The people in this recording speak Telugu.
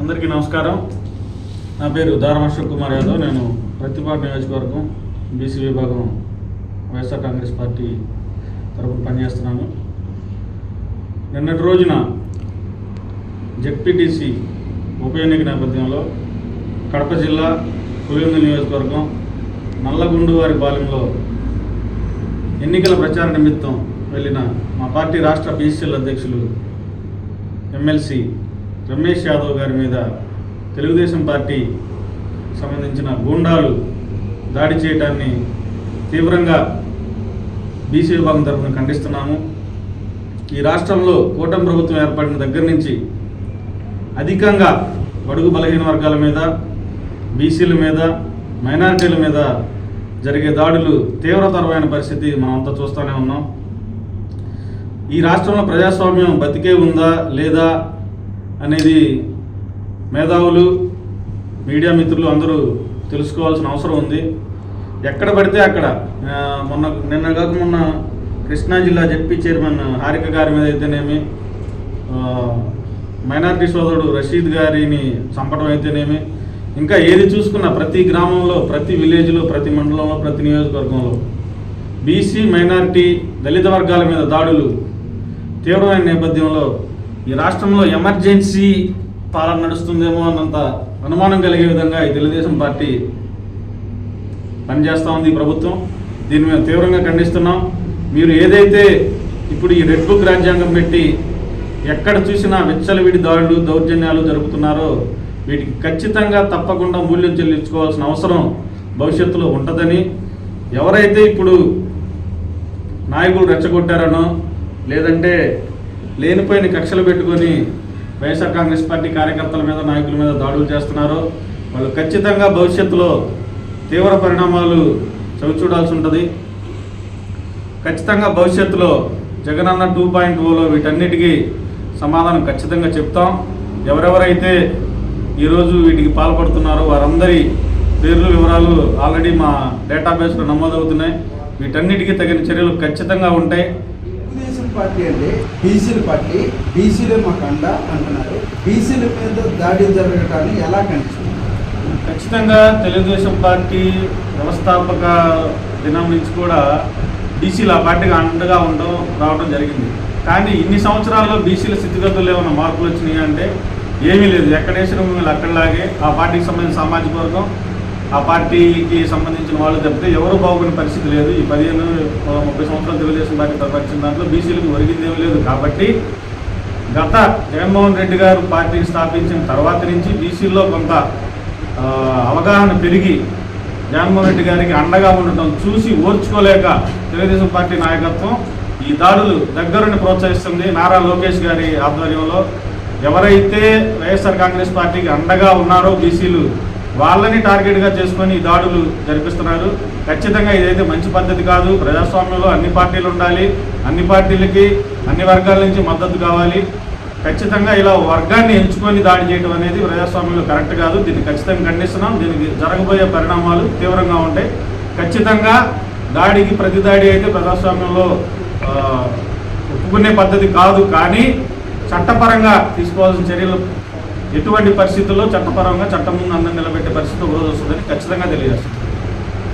అందరికీ నమస్కారం. నా పేరు దారమర్ష కుమార్ యాదవ్. నేను ప్రతిపాటు నియోజకవర్గం బీసీ విభాగం వైఎస్ఆర్ కాంగ్రెస్ పార్టీ తరపున పనిచేస్తున్నాను. నిన్నటి రోజున జెడ్పీటీసీ ఉప ఎన్నిక నేపథ్యంలో కడప జిల్లా పులివెందు నియోజకవర్గం నల్లగుండు వారి పాలెంలో ఎన్నికల ప్రచార నిమిత్తం వెళ్ళిన మా పార్టీ రాష్ట్ర బీసీఎల్ అధ్యక్షులు ఎమ్మెల్సీ రమేష్ యాదవ్ గారి మీద తెలుగుదేశం పార్టీ సంబంధించిన గూండాలు దాడి చేయడాన్ని తీవ్రంగా బీసీ విభాగం తరఫున ఖండిస్తున్నాము. ఈ రాష్ట్రంలో కూటమి ప్రభుత్వం ఏర్పడిన దగ్గర నుంచి అధికంగా బడుగు బలహీన వర్గాల మీద బీసీల మీద మైనారిటీల మీద జరిగే దాడులు తీవ్రతరమైన పరిస్థితి మనమంతా చూస్తూనే ఉన్నాం. ఈ రాష్ట్రంలో ప్రజాస్వామ్యం బతికే ఉందా లేదా అనేది మేధావులు మీడియా మిత్రులు అందరూ తెలుసుకోవాల్సిన అవసరం ఉంది. ఎక్కడ పడితే అక్కడ. మొన్న నిన్న కాక మొన్న కృష్ణా జిల్లా జడ్పీ చైర్మన్ హారిక గారి మీద అయితేనేమి మైనార్టీ మైనారిటీ సోదరుడు రషీద్ గారిని చంపడం అయితేనేమి ఇంకా ఏది చూసుకున్నా ప్రతి గ్రామంలో ప్రతి విలేజ్లో ప్రతి మండలంలో ప్రతి నియోజకవర్గంలో బీసీ మైనారిటీ దళిత వర్గాల మీద దాడులు తీవ్రమైన నేపథ్యంలో ఈ రాష్ట్రంలో ఎమర్జెన్సీ పాలన నడుస్తుందేమో అన్నంత అనుమానం కలిగే విధంగా ఈ తెలుగుదేశం పార్టీ పనిచేస్తూ ఉంది ప్రభుత్వం. దీన్ని మేము తీవ్రంగా ఖండిస్తున్నాం. మీరు ఏదైతే ఇప్పుడు ఈ రెడ్ బుక్ రాజ్యాంగం పెట్టి ఎక్కడ చూసినా విచ్చలవిడి దాడులు దౌర్జన్యాలు జరుపుతున్నారో వీటికి ఖచ్చితంగా తప్పకుండా మూల్యం చెల్లించుకోవాల్సిన అవసరం భవిష్యత్తులో ఉంటుందని ఎవరైతే ఇప్పుడు నాయకులు రెచ్చగొట్టారనో లేదంటే లేనిపోయిన కక్షలు పెట్టుకొని వైఎస్ఆర్ కాంగ్రెస్ పార్టీ కార్యకర్తల మీద నాయకుల మీద దాడులు చేస్తున్నారో వాళ్ళు ఖచ్చితంగా భవిష్యత్తులో తీవ్ర పరిణామాలు చవిచూడాల్సి ఉంటుంది. ఖచ్చితంగా భవిష్యత్తులో జగనన్న టూ పాయింట్ ఓలో వీటన్నిటికీ సమాధానం ఖచ్చితంగా చెప్తాం. ఎవరెవరైతే ఈరోజు వీటికి పాల్పడుతున్నారో వారందరి పేర్లు వివరాలు ఆల్రెడీ మా డేటాబేస్లో నమోదవుతున్నాయి. వీటన్నిటికీ తగిన చర్యలు ఖచ్చితంగా ఉంటాయి. పార్టీ అంటే బీసీల పార్టీ బీసీలే మాకు అండ అంటున్నారు. బీసీల మీద దాడి జరగటాన్ని ఎలా కనిపిస్తుంది ఖచ్చితంగా తెలుగుదేశం పార్టీ వ్యవస్థాపక దినం నుంచి కూడా బీసీలు ఆ పార్టీకి అండగా ఉండడం రావడం జరిగింది. కానీ ఇన్ని సంవత్సరాల్లో బీసీల స్థితిగతులు ఏమైనా మార్పులు వచ్చినాయి అంటే ఏమీ లేదు. ఎక్కడ వేసిన మిమ్మల్ని అక్కడలాగే ఆ పార్టీకి సంబంధించిన సామాజిక వర్గం ఆ పార్టీకి సంబంధించిన వాళ్ళు తప్పితే ఎవరు బాగుపడిన పరిస్థితి లేదు. ఈ పదిహేను ముప్పై సంవత్సరాలు తెలుగుదేశం పార్టీ పరిపాలించిన దాంట్లో బీసీలకు ఒరిగిందేమీ లేదు. కాబట్టి గత జగన్మోహన్ రెడ్డి గారు పార్టీని స్థాపించిన తర్వాత నుంచి బీసీల్లో కొంత అవగాహన పెరిగి జగన్మోహన్ రెడ్డి గారికి అండగా ఉండటం చూసి ఓర్చుకోలేక తెలుగుదేశం పార్టీ నాయకత్వం ఈ దాడులు దగ్గరుండి ప్రోత్సహిస్తుంది. నారా లోకేష్ గారి ఆధ్వర్యంలో ఎవరైతే వైఎస్ఆర్ కాంగ్రెస్ పార్టీకి అండగా ఉన్నారో బీసీలు వాళ్ళని టార్గెట్గా చేసుకొని ఈ దాడులు జరిపిస్తున్నారు. ఖచ్చితంగా ఇదైతే మంచి పద్ధతి కాదు. ప్రజాస్వామ్యంలో అన్ని పార్టీలు ఉండాలి. అన్ని పార్టీలకి అన్ని వర్గాల నుంచి మద్దతు కావాలి. ఖచ్చితంగా ఇలా వర్గాన్ని ఎంచుకొని దాడి చేయడం అనేది ప్రజాస్వామ్యంలో కరెక్ట్ కాదు. దీన్ని ఖచ్చితంగా ఖండిస్తున్నాం. దీనికి జరగబోయే పరిణామాలు తీవ్రంగా ఉంటాయి. ఖచ్చితంగా దాడికి ప్రతి దాడి అయితే ప్రజాస్వామ్యంలో ఒప్పుకునే పద్ధతి కాదు. కానీ చట్టపరంగా తీసుకోవాల్సిన చర్యలు ఎటువంటి పరిస్థితుల్లో చట్టపరంగా చట్టం ముందు అందరం నిలబెట్టే పరిస్థితి ఒకరోజు వస్తుందని ఖచ్చితంగా తెలియజేస్తుంది